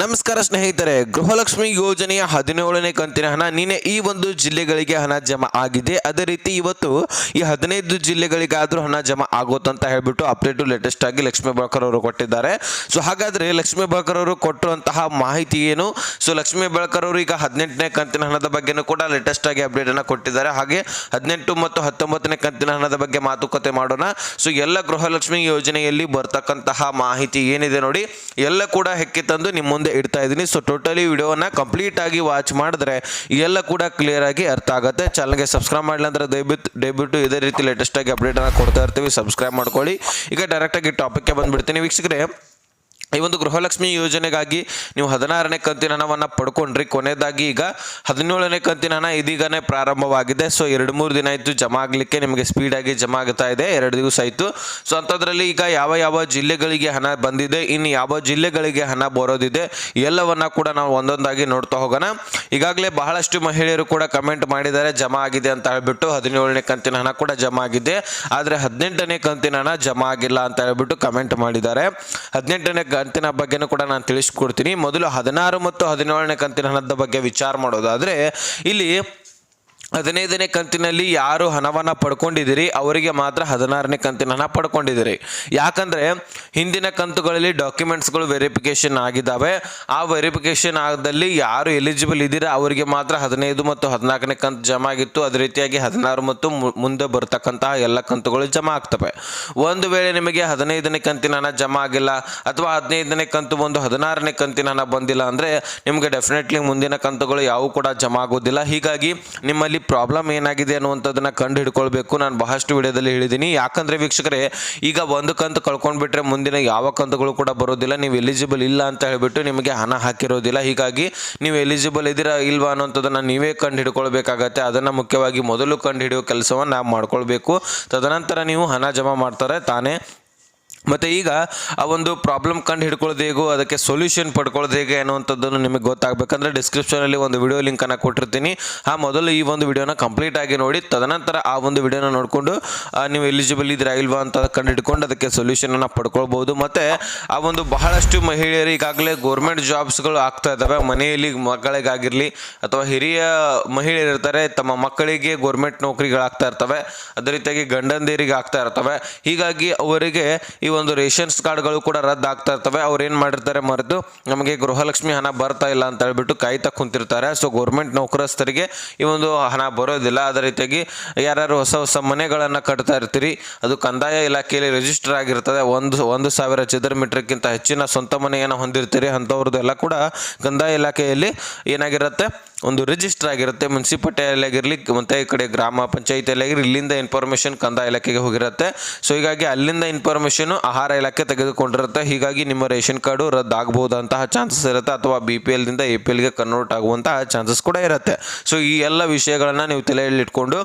ನಮಸ್ಕಾರ ಸ್ನೇಹಿತರೆ, ಗೃಹಲಕ್ಷ್ಮಿ ಯೋಜನೆಯ ಹದಿನೇಳನೇ ಕಂತಿನ ಹಣ ನಿನ್ನೆ ಈ ಒಂದು ಜಿಲ್ಲೆಗಳಿಗೆ ಹಣ ಜಮಾ ಆಗಿದೆ. ಅದೇ ರೀತಿ ಇವತ್ತು ಈ ಹದಿನೈದು ಜಿಲ್ಲೆಗಳಿಗಾದರೂ ಹಣ ಜಮಾ ಆಗುತ್ತೆ ಅಂತ ಹೇಳ್ಬಿಟ್ಟು ಅಪ್ಡೇಟು ಲೇಟೆಸ್ಟ್ ಆಗಿ ಲಕ್ಷ್ಮೀ ಬಳಕರ್ ಅವರು ಕೊಟ್ಟಿದ್ದಾರೆ. ಸೊ ಹಾಗಾದ್ರೆ ಲಕ್ಷ್ಮೀ ಬಳಕರ್ ಅವರು ಕೊಟ್ಟಿರುವಂತಹ ಮಾಹಿತಿ ಏನು? ಸೊ ಲಕ್ಷ್ಮೀ ಬಳಕರ್ ಅವರು ಈಗ ಹದಿನೆಂಟನೇ ಕಂತಿನ ಹಣದ ಬಗ್ಗೆನೂ ಕೂಡ ಲೇಟೆಸ್ಟ್ ಆಗಿ ಅಪ್ಡೇಟ್ ಅನ್ನ ಕೊಟ್ಟಿದ್ದಾರೆ. ಹಾಗೆ ಹದಿನೆಂಟು ಮತ್ತು ಹತ್ತೊಂಬತ್ತನೇ ಕಂತಿನ ಹಣದ ಬಗ್ಗೆ ಮಾತುಕತೆ ಮಾಡೋಣ. ಸೊ ಎಲ್ಲ ಗೃಹಲಕ್ಷ್ಮಿ ಯೋಜನೆಯಲ್ಲಿ ಬರ್ತಕ್ಕಂತಹ ಮಾಹಿತಿ ಏನಿದೆ ನೋಡಿ. ಎಲ್ಲ ಕೂಡ ಹೆಕ್ಕಿ ತಂದು ನಿಮ್ಮ ಇಡ್ತಾ ಇದ್ದೀನಿ. ಸೊ ಟೋಟಲಿ ವಿಡಿಯೋನ ಕಂಪ್ಲೀಟ್ ಆಗಿ ವಾಚ್ ಮಾಡಿದ್ರೆ ಎಲ್ಲ ಕೂಡ ಕ್ಲಿಯರ್ ಆಗಿ ಅರ್ಥ ಆಗುತ್ತೆ. ಚಾನಲ್ಗೆ ಸಬ್ಸ್ಕ್ರೈಬ್ ಮಾಡಲಿ ಅಂದ್ರೆ ದಯವಿಟ್ಟು ಇದೇ ರೀತಿ ಲೇಟೆಸ್ಟ್ ಆಗಿ ಅಪ್ಡೇಟ್ ಅನ್ನ ಕೊಡ್ತಾ ಇರ್ತೀವಿ. ಸಬ್ಸ್ಕ್ರೈಬ್ ಮಾಡ್ಕೊಳ್ಳಿ. ಈಗ ಡೈರೆಕ್ಟ್ ಆಗಿ ಟಾಪಿಕ್ಗೆ ಬಂದ್ಬಿಡ್ತೀನಿ. ವೀಕ್ಷಕರೇ ಈ ಒಂದು ಗೃಹಲಕ್ಷ್ಮಿ ಯೋಜನೆಗಾಗಿ ನೀವು ಹದಿನಾರನೇ ಕಂತಿನ ಹಣವನ್ನು ಪಡ್ಕೊಂಡ್ರಿ. ಕೊನೆಯದಾಗಿ ಈಗ ಹದಿನೇಳನೇ ಕಂತಿನ ಹಣ ಇದೀಗನೇ ಪ್ರಾರಂಭವಾಗಿದೆ. ಸೊ ಎರಡು ಮೂರು ದಿನ ಆಯಿತು ಜಮಾ ಆಗಲಿಕ್ಕೆ ನಿಮಗೆ ಸ್ಪೀಡಾಗಿ ಜಮಾ ಆಗ್ತಾ ಇದೆ. ಎರಡು ದಿವಸ ಆಯಿತು. ಸೊ ಅಂಥದ್ರಲ್ಲಿ ಈಗ ಯಾವ ಯಾವ ಜಿಲ್ಲೆಗಳಿಗೆ ಹಣ ಬಂದಿದೆ, ಇನ್ನು ಯಾವ ಜಿಲ್ಲೆಗಳಿಗೆ ಹಣ ಬರೋದಿದೆ, ಎಲ್ಲವನ್ನ ಕೂಡ ನಾವು ಒಂದೊಂದಾಗಿ ನೋಡ್ತಾ ಹೋಗೋಣ. ಈಗಾಗಲೇ ಬಹಳಷ್ಟು ಮಹಿಳೆಯರು ಕೂಡ ಕಮೆಂಟ್ ಮಾಡಿದ್ದಾರೆ, ಜಮಾ ಆಗಿದೆ ಅಂತ ಹೇಳ್ಬಿಟ್ಟು ಹದಿನೇಳನೇ ಕಂತಿನ ಹಣ ಕೂಡ ಜಮಾ ಆಗಿದೆ. ಆದರೆ ಹದಿನೆಂಟನೇ ಕಂತಿನ ಹಣ ಜಮಾ ಆಗಿಲ್ಲ ಅಂತ ಹೇಳ್ಬಿಟ್ಟು ಕಮೆಂಟ್ ಮಾಡಿದ್ದಾರೆ. ಹದಿನೆಂಟನೇ ಕಂತಿನ ಬಗ್ಗೆನೂ ಕೂಡ ನಾನು ತಿಳಿಸ್ಕೊಡ್ತೀನಿ. ಮೊದಲು ಹದಿನಾರು ಮತ್ತು ಹದಿನೇಳನೇ ಕಂತಿನ ಹಣದ ಬಗ್ಗೆ ವಿಚಾರ ಮಾಡೋದಾದ್ರೆ, ಇಲ್ಲಿ ಹದಿನೈದನೇ ಕಂತಿನಲ್ಲಿ ಯಾರು ಹಣವನ್ನು ಪಡ್ಕೊಂಡಿದ್ದೀರಿ? ಅವರಿಗೆ ಮಾತ್ರ ಹದಿನಾರನೇ ಕಂತಿನ ಹಣ ಪಡ್ಕೊಂಡಿದ್ದೀರಿ. ಯಾಕಂದರೆ ಹಿಂದಿನ ಕಂತುಗಳಲ್ಲಿ ಡಾಕ್ಯುಮೆಂಟ್ಸ್ಗಳು ವೆರಿಫಿಕೇಷನ್ ಆಗಿದ್ದಾವೆ. ಆ ವೆರಿಫಿಕೇಷನ್ ಆಗದಲ್ಲಿ ಯಾರು ಎಲಿಜಿಬಲ್ ಇದ್ದೀರಾ ಅವರಿಗೆ ಮಾತ್ರ ಹದಿನೈದು ಮತ್ತು ಹದಿನಾಲ್ಕನೇ ಕಂತು ಜಮಾ ಆಗಿತ್ತು. ಅದೇ ರೀತಿಯಾಗಿ ಹದಿನಾರು ಮತ್ತು ಮುಂದೆ ಬರ್ತಕ್ಕಂತಹ ಎಲ್ಲ ಕಂತುಗಳು ಜಮಾ ಆಗ್ತವೆ. ಒಂದು ವೇಳೆ ನಿಮಗೆ ಹದಿನೈದನೇ ಕಂತಿನ ಹಣ ಜಮಾ ಆಗಿಲ್ಲ ಅಥವಾ ಹದಿನೈದನೇ ಕಂತು ಒಂದು ಹದಿನಾರನೇ ಕಂತಿನ ಹಣ ಬಂದಿಲ್ಲ ಅಂದರೆ ನಿಮಗೆ ಡೆಫಿನೆಟ್ಲಿ ಮುಂದಿನ ಕಂತುಗಳು ಯಾವುವು ಕೂಡ ಜಮಾ ಆಗೋದಿಲ್ಲ. ಹೀಗಾಗಿ ನಿಮ್ಮಲ್ಲಿ ಪ್ರಾಬ್ಲಮ್ ಏನಾಗಿದೆ ಅನ್ನುವಂಥದ್ದನ್ನು ಕಂಡು ಹಿಡ್ಕೊಳ್ಬೇಕು ನಾನು ಬಹಳಷ್ಟು ವಿಡಿಯೋದಲ್ಲಿ ಹೇಳಿದ್ದೀನಿ ಯಾಕಂದ್ರೆ ವೀಕ್ಷಕರೇ, ಈಗ ಒಂದು ಕಂತು ಕಳ್ಕೊಂಡ್ಬಿಟ್ರೆ ಮುಂದಿನ ಯಾವ ಕಂತುಗಳು ಕೂಡ ಬರೋದಿಲ್ಲ. ನೀವು ಎಲಿಜಿಬಲ್ ಇಲ್ಲ ಅಂತ ಹೇಳಿಬಿಟ್ಟು ನಿಮಗೆ ಹಣ ಹಾಕಿರೋದಿಲ್ಲ. ಹೀಗಾಗಿ ನೀವು ಎಲಿಜಿಬಲ್ ಇದ್ದೀರಾ ಇಲ್ವಾ ಅನ್ನೋಂಥದ್ದನ್ನು ನೀವೇ ಕಂಡು ಹಿಡ್ಕೊಳ್ಬೇಕಾಗತ್ತೆ ಅದನ್ನು ಮುಖ್ಯವಾಗಿ ಮೊದಲು ಕಂಡು ಹಿಡಿಯೋ ಕೆಲಸವನ್ನು ನಾವು ಮಾಡ್ಕೊಳ್ಬೇಕು. ತದನಂತರ ನೀವು ಹಣ ಜಮಾ ಮಾಡ್ತಾರೆ, ತಾನೇ ಮತ್ತು ಈಗ ಆ ಒಂದು ಪ್ರಾಬ್ಲಮ್ ಕಂಡು ಹಿಡ್ಕೊಳ್ಳೋದು ಹೇಗೋ ಅದಕ್ಕೆ ಸೊಲ್ಯೂಷನ್ ಪಡ್ಕೊಳ್ಳೋದು ಹೇಗೆ ಅನ್ನುವಂಥದ್ದನ್ನು ನಿಮಗೆ ಗೊತ್ತಾಗಬೇಕಂದ್ರೆ ಡಿಸ್ಕ್ರಿಪ್ಷನಲ್ಲಿ ಒಂದು ವಿಡಿಯೋ ಲಿಂಕನ್ನು ಕೊಟ್ಟಿರ್ತೀನಿ. ಆ ಮೊದಲು ಈ ಒಂದು ವಿಡಿಯೋನ ಕಂಪ್ಲೀಟ್ ಆಗಿ ನೋಡಿ, ತದನಂತರ ಆ ಒಂದು ವಿಡಿಯೋನ ನೋಡಿಕೊಂಡು ನೀವು ಎಲಿಜಿಬಲ್ ಇದ್ದೀರಾ ಇಲ್ವಾ ಅಂತ ಕಂಡು ಹಿಡ್ಕೊಂಡು ಅದಕ್ಕೆ ಸೊಲ್ಯೂಷನನ್ನು ಪಡ್ಕೊಳ್ಬೋದು. ಮತ್ತು ಆ ಒಂದು ಬಹಳಷ್ಟು ಮಹಿಳೆಯರು ಈಗಾಗಲೇ ಗೌರ್ಮೆಂಟ್ ಜಾಬ್ಸ್ಗಳು ಆಗ್ತಾ ಇದ್ದಾವೆ ಮನೆಯಲ್ಲಿ ಮಕ್ಕಳಿಗಾಗಿರಲಿ ಅಥವಾ ಹಿರಿಯ ಮಹಿಳೆಯರು ಇರ್ತಾರೆ, ತಮ್ಮ ಮಕ್ಕಳಿಗೆ ಗೋರ್ಮೆಂಟ್ ನೌಕರಿಗಳಾಗ್ತಾ ಇರ್ತವೆ. ಅದೇ ರೀತಿಯಾಗಿ ಗಂಡಂದಿರಿಗೆ ಆಗ್ತಾ ಇರ್ತವೆ. ಹೀಗಾಗಿ ಅವರಿಗೆ ಈ ಒಂದು ರೇಷನ್ಸ್ ಕಾರ್ಡ್ಗಳು ಕೂಡ ರದ್ದಾಗ್ತಾ ಇರ್ತವೆ. ಅವ್ರು ಏನು ಮಾಡಿರ್ತಾರೆ ಮರೆತು ನಮಗೆ ಗೃಹಲಕ್ಷ್ಮಿ ಹಣ ಬರ್ತಾ ಇಲ್ಲ ಅಂತ ಹೇಳ್ಬಿಟ್ಟು ಕಾಯ್ತಾ ಕುಂತಿರ್ತಾರೆ. ಸೊ ಗೌರ್ಮೆಂಟ್ ನೌಕರಸ್ಥರಿಗೆ ಈ ಒಂದು ಹಣ ಬರೋದಿಲ್ಲ. ಅದೇ ರೀತಿಯಾಗಿ ಯಾರ್ಯಾರು ಹೊಸ ಹೊಸ ಮನೆಗಳನ್ನು ಕಟ್ತಾ ಇರ್ತೀರಿ, ಅದು ಕಂದಾಯ ಇಲಾಖೆಯಲ್ಲಿ ರಿಜಿಸ್ಟರ್ ಆಗಿರ್ತದೆ. ಒಂದು ಒಂದು ಸಾವಿರ ಚದರ ಮೀಟರ್ಗಿಂತ ಹೆಚ್ಚಿನ ಸ್ವಂತ ಮನೆಯನ್ನು ಹೊಂದಿರ್ತೀರಿ. ಅಂಥವ್ರದ್ದು ಎಲ್ಲ ಕೂಡ ಕಂದಾಯ ಇಲಾಖೆಯಲ್ಲಿ ಏನಾಗಿರುತ್ತೆ? ಒಂದು ರಿಜಿಸ್ಟರ್ ಆಗಿರುತ್ತೆ ಆಗಿರಲಿ ಮತ್ತು ಈ ಕಡೆ ಗ್ರಾಮ ಪಂಚಾಯಿತಿಯಲ್ಲಾಗಿರಲಿ ಇಲ್ಲಿಂದ ಇನ್ಫಾರ್ಮೇಷನ್ ಕಂದಾಯ ಇಲಾಖೆಗೆ ಹೋಗಿರುತ್ತೆ. ಸೊ ಹೀಗಾಗಿ ಅಲ್ಲಿಂದ ಇನ್ಫಾರ್ಮೇಷನು ಆಹಾರ ಇಲಾಖೆ ತೆಗೆದುಕೊಂಡಿರುತ್ತೆ. ಹೀಗಾಗಿ ನಿಮ್ಮ ರೇಷನ್ ಕಾರ್ಡು ರದ್ದಾಗಬಹುದಂತಹ ಚಾನ್ಸಸ್ ಇರುತ್ತೆ, ಅಥವಾ ಬಿ ಪಿ ಎಲ್ದಿಂದ ಎ ಪಿ ಎಲ್ಗೆ ಕನ್ವರ್ಟ್ ಆಗುವಂತಹ ಚಾನ್ಸಸ್ ಕೂಡ ಇರುತ್ತೆ. ಸೊ ಈ ಎಲ್ಲ ವಿಷಯಗಳನ್ನು ನೀವು ತಲೆಯಲ್ಲಿ ಇಟ್ಕೊಂಡು,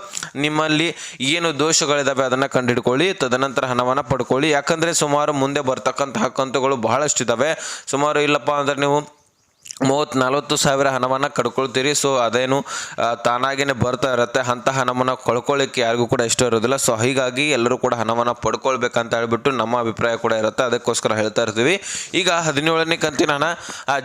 ನಿಮ್ಮಲ್ಲಿ ಏನು ದೋಷಗಳಿದಾವೆ ಅದನ್ನು ಕಂಡುಹಿಡ್ಕೊಳ್ಳಿ ತದನಂತರ ಹಣವನ್ನು ಪಡ್ಕೊಳ್ಳಿ. ಯಾಕಂದರೆ ಸುಮಾರು ಮುಂದೆ ಬರ್ತಕ್ಕಂತಹ ಕಂತುಗಳು ಬಹಳಷ್ಟಿದ್ದಾವೆ ಸುಮಾರು ಇಲ್ಲಪ್ಪ ಅಂದರೆ ನೀವು ಮೂವತ್ತು ನಲವತ್ತು ಸಾವಿರ ಹಣವನ್ನು ಕಡ್ಕೊಳ್ತೀರಿ. ಸೊ ಅದೇನು ತಾನಾಗಿನೇ ಬರ್ತಾ ಇರುತ್ತೆ. ಅಂತ ಹಣವನ್ನು ಕಳ್ಕೊಳ್ಳಿಕ್ಕೆ ಯಾರಿಗೂ ಕೂಡ ಇಷ್ಟ ಇರೋದಿಲ್ಲ. ಸೊ ಹೀಗಾಗಿ ಎಲ್ಲರೂ ಕೂಡ ಹಣವನ್ನು ಪಡ್ಕೊಳ್ಬೇಕಂತ ಹೇಳ್ಬಿಟ್ಟು ನಮ್ಮ ಅಭಿಪ್ರಾಯ ಕೂಡ ಇರುತ್ತೆ. ಅದಕ್ಕೋಸ್ಕರ ಹೇಳ್ತಾ ಇರ್ತೀವಿ. ಈಗ ಹದಿನೇಳನೇ ಕಂತಿನ ಹಣ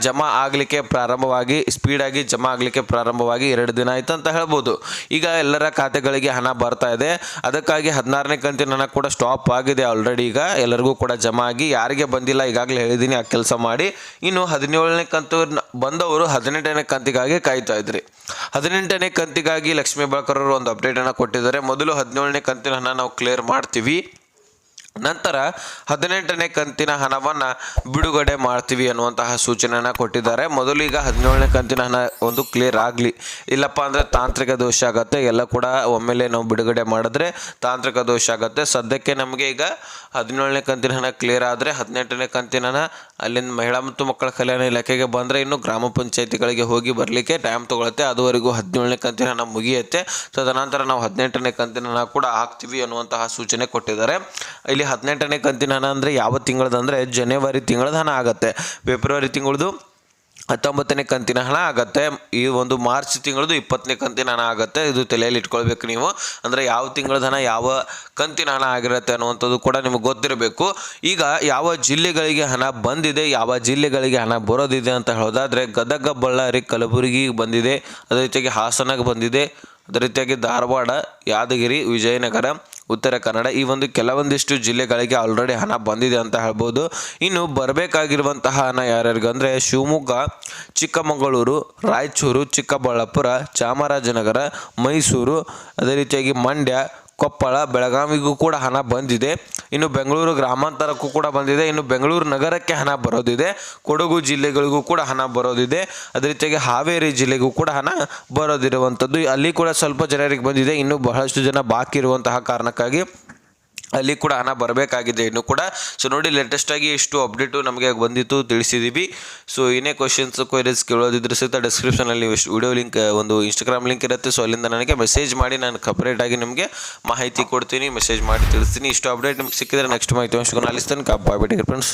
ಜಮಾ ಆಗಲಿಕ್ಕೆ ಪ್ರಾರಂಭವಾಗಿ ಸ್ಪೀಡಾಗಿ ಜಮಾ ಆಗಲಿಕ್ಕೆ ಪ್ರಾರಂಭವಾಗಿ ಎರಡು ದಿನ ಆಯ್ತು ಅಂತ ಹೇಳ್ಬೋದು. ಈಗ ಎಲ್ಲರ ಖಾತೆಗಳಿಗೆ ಹಣ ಬರ್ತಾ ಇದೆ. ಅದಕ್ಕಾಗಿ ಹದಿನಾರನೇ ಕಂತಿನ ಹಣ ಕೂಡ ಸ್ಟಾಪ್ ಆಗಿದೆ ಆಲ್ರೆಡಿ ಈಗ. ಎಲ್ಲರಿಗೂ ಕೂಡ ಜಮಾ ಆಗಿ, ಯಾರಿಗೆ ಬಂದಿಲ್ಲ ಈಗಾಗಲೇ ಹೇಳಿದ್ದೀನಿ ಆ ಕೆಲಸ ಮಾಡಿ. ಇನ್ನು ಹದಿನೇಳನೇ ಕಂತು ಬಂದವರು ಹದಿನೆಂಟನೇ ಕಂತಿಗಾಗಿ ಕಾಯ್ತಾ ಇದ್ರಿ. ಹದಿನೆಂಟನೇ ಕಂತಿಗಾಗಿ ಲಕ್ಷ್ಮೀ ಬಾಳ್ಕರ್ ಅವರು ಒಂದು ಅಪ್ಡೇಟನ್ನು ಕೊಟ್ಟಿದ್ದಾರೆ. ಮೊದಲು ಹದಿನೇಳನೇ ಕಂತಿನ ನಾವು ಕ್ಲಿಯರ್ ಮಾಡ್ತೀವಿ. ನಂತರ ಹದಿನೆಂಟನೇ ಕಂತಿನ ಹಣವನ್ನು ಬಿಡುಗಡೆ ಮಾಡ್ತೀವಿ ಅನ್ನುವಂತಹ ಸೂಚನೆಯನ್ನು ಕೊಟ್ಟಿದ್ದಾರೆ. ಮೊದಲು ಈಗ ಹದಿನೇಳನೇ ಕಂತಿನ ಹಣ ಒಂದು ಕ್ಲಿಯರ್ ಆಗಲಿ. ಇಲ್ಲಪ್ಪ ಅಂದರೆ ತಾಂತ್ರಿಕ ದೋಷ ಆಗುತ್ತೆ, ಎಲ್ಲ ಕೂಡ ಒಮ್ಮೆಲೆ ನಾವು ಬಿಡುಗಡೆ ಮಾಡಿದ್ರೆ ತಾಂತ್ರಿಕ ದೋಷ ಆಗುತ್ತೆ. ಸದ್ಯಕ್ಕೆ ನಮಗೆ ಈಗ ಹದಿನೇಳನೇ ಕಂತಿನ ಹಣ ಕ್ಲಿಯರ್ ಆದರೆ ಹದಿನೆಂಟನೇ ಕಂತಿನ ಹಣ ಅಲ್ಲಿಂದ ಮಹಿಳಾ ಮತ್ತು ಮಕ್ಕಳ ಕಲ್ಯಾಣ ಇಲಾಖೆಗೆ ಬಂದರೆ ಇನ್ನು ಗ್ರಾಮ ಪಂಚಾಯತಿಗಳಿಗೆ ಹೋಗಿ ಬರಲಿಕ್ಕೆ ಟೈಮ್ ತೊಗೊಳುತ್ತೆ. ಅದುವರೆಗೂ ಹದಿನೇಳನೇ ಕಂತಿನ ಹಣ ಮುಗಿಯುತ್ತೆ. ತದನಂತರ ನಾವು ಹದಿನೆಂಟನೇ ಕಂತಿನ ಹಣ ಕೂಡ ಹಾಕ್ತೀವಿ ಅನ್ನುವಂತಹ ಸೂಚನೆ ಕೊಟ್ಟಿದ್ದಾರೆ. ಇಲ್ಲಿ ಹದಿನೆಂಟನೇ ಕಂತಿನ ಹಣ ಅಂದರೆ ಯಾವ ತಿಂಗಳದಂದರೆ ಜನವರಿ ತಿಂಗಳದ ಹಣ ಆಗುತ್ತೆ. ಫೆಬ್ರವರಿ ತಿಂಗಳದು ಹತ್ತೊಂಬತ್ತನೇ ಕಂತಿನ ಹಣ ಆಗುತ್ತೆ. ಈ ಒಂದು ಮಾರ್ಚ್ ತಿಂಗಳದು ಇಪ್ಪತ್ತನೇ ಕಂತಿನ ಹಣ ಆಗುತ್ತೆ. ಇದು ತಲೆಯಲ್ಲಿ ಇಟ್ಕೊಳ್ಬೇಕು ನೀವು. ಅಂದರೆ ಯಾವ ತಿಂಗಳ ಹಣ, ಯಾವ ಕಂತಿನ ಹಣ ಆಗಿರುತ್ತೆ ಅನ್ನುವಂಥದ್ದು ಕೂಡ ನಿಮಗೆ ಗೊತ್ತಿರಬೇಕು. ಈಗ ಯಾವ ಜಿಲ್ಲೆಗಳಿಗೆ ಹಣ ಬಂದಿದೆ, ಯಾವ ಜಿಲ್ಲೆಗಳಿಗೆ ಹಣ ಬರೋದಿದೆ ಅಂತ ಹೇಳೋದಾದರೆ ಗದಗ, ಬಳ್ಳಾರಿ, ಕಲಬುರಗಿ ಬಂದಿದೆ. ಅದೇ ರೀತಿಯಾಗಿ ಹಾಸನಗೆ ಬಂದಿದೆ. ಅದೇ ರೀತಿಯಾಗಿ ಧಾರವಾಡ, ಯಾದಗಿರಿ, ವಿಜಯನಗರ ಉತ್ತರ ಕನ್ನಡ ಈ ಒಂದು ಕೆಲವೊಂದಿಷ್ಟು ಜಿಲ್ಲೆಗಳಿಗೆ ಆಲ್ರೆಡಿ ಹಣ ಬಂದಿದೆ ಅಂತ ಹೇಳ್ಬೋದು. ಇನ್ನು ಬರಬೇಕಾಗಿರುವಂತಹ ಹಣ ಯಾರ್ಯಾರಿಗೆ ಅಂದರೆ ಶಿವಮೊಗ್ಗ, ಚಿಕ್ಕಮಗಳೂರು, ರಾಯಚೂರು, ಚಿಕ್ಕಬಳ್ಳಾಪುರ, ಚಾಮರಾಜನಗರ, ಮೈಸೂರು, ಅದೇ ರೀತಿಯಾಗಿ ಮಂಡ್ಯ ಕೊಪ್ಪಳ, ಬೆಳಗಾವಿಗೂ ಕೂಡ ಹಣ ಬಂದಿದೆ. ಇನ್ನು ಬೆಂಗಳೂರು ಗ್ರಾಮಾಂತರಕ್ಕೂ ಕೂಡ ಬಂದಿದೆ. ಇನ್ನು ಬೆಂಗಳೂರು ನಗರಕ್ಕೆ ಹಣ ಬರೋದಿದೆ. ಕೊಡಗು ಜಿಲ್ಲೆಗಳಿಗೂ ಕೂಡ ಹಣ ಬರೋದಿದೆ. ಅದೇ ರೀತಿಯಾಗಿ ಹಾವೇರಿ ಜಿಲ್ಲೆಗೂ ಕೂಡ ಹಣ ಬರೋದಿರುವಂಥದ್ದು. ಅಲ್ಲಿ ಕೂಡ ಸ್ವಲ್ಪ ಜನರಿಗೆ ಬಂದಿದೆ. ಇನ್ನು ಬಹಳಷ್ಟು ಜನ ಬಾಕಿ ಇರುವಂತಹ ಕಾರಣಕ್ಕಾಗಿ. ಅಲ್ಲಿ ಕೂಡ ಹಣ ಬರಬೇಕಾಗಿದೆ ಇನ್ನು ಕೂಡ. ಸೊ ನೋಡಿ ಲೇಟೆಸ್ಟ್ ಆಗಿ ಇಷ್ಟು ಅಪ್ಡೇಟು ನಮಗೆ ಬಂದಿತ್ತು ತಿಳಿಸಿದ್ದೀವಿ ಸೊ ಏನೇ ಕ್ವಶನ್ಸ್ ಕ್ವೈರೀಸ್ ಕೇಳೋದಿದ್ರೆ ಸಹಿತ ಡಿಸ್ಕ್ರಿಪ್ಷನಲ್ಲಿ ವಿಡಿಯೋ ಲಿಂಕ್ ಒಂದು ಇನ್ಸ್ಟಾಗ್ರಾಮ್ ಲಿಂಕ್ ಇರುತ್ತೆ. ಸೊ ಅಲ್ಲಿಂದ ನನಗೆ ಮೆಸೇಜ್ ಮಾಡಿ, ನಾನು ಸಪ್ರೇಟ್ ಆಗಿ ನಿಮಗೆ ಮಾಹಿತಿ ಕೊಡ್ತೀನಿ ಮೆಸೇಜ್ ಮಾಡಿ ತಿಳಿಸ್ತೀನಿ. ಇಷ್ಟು ಅಪ್ಡೇಟ್ ನಿಮ್ಗೆ ಸಿಕ್ಕಿದ್ರೆ ನೆಕ್ಸ್ಟ್ ಮಾಹಿತಿ ಅಲ್ಲಿಸ್ತಾನೆ. ಬಾಯ್ ಬಿಟ್ಟಿಗೆ ಫ್ರೆಂಡ್ಸ್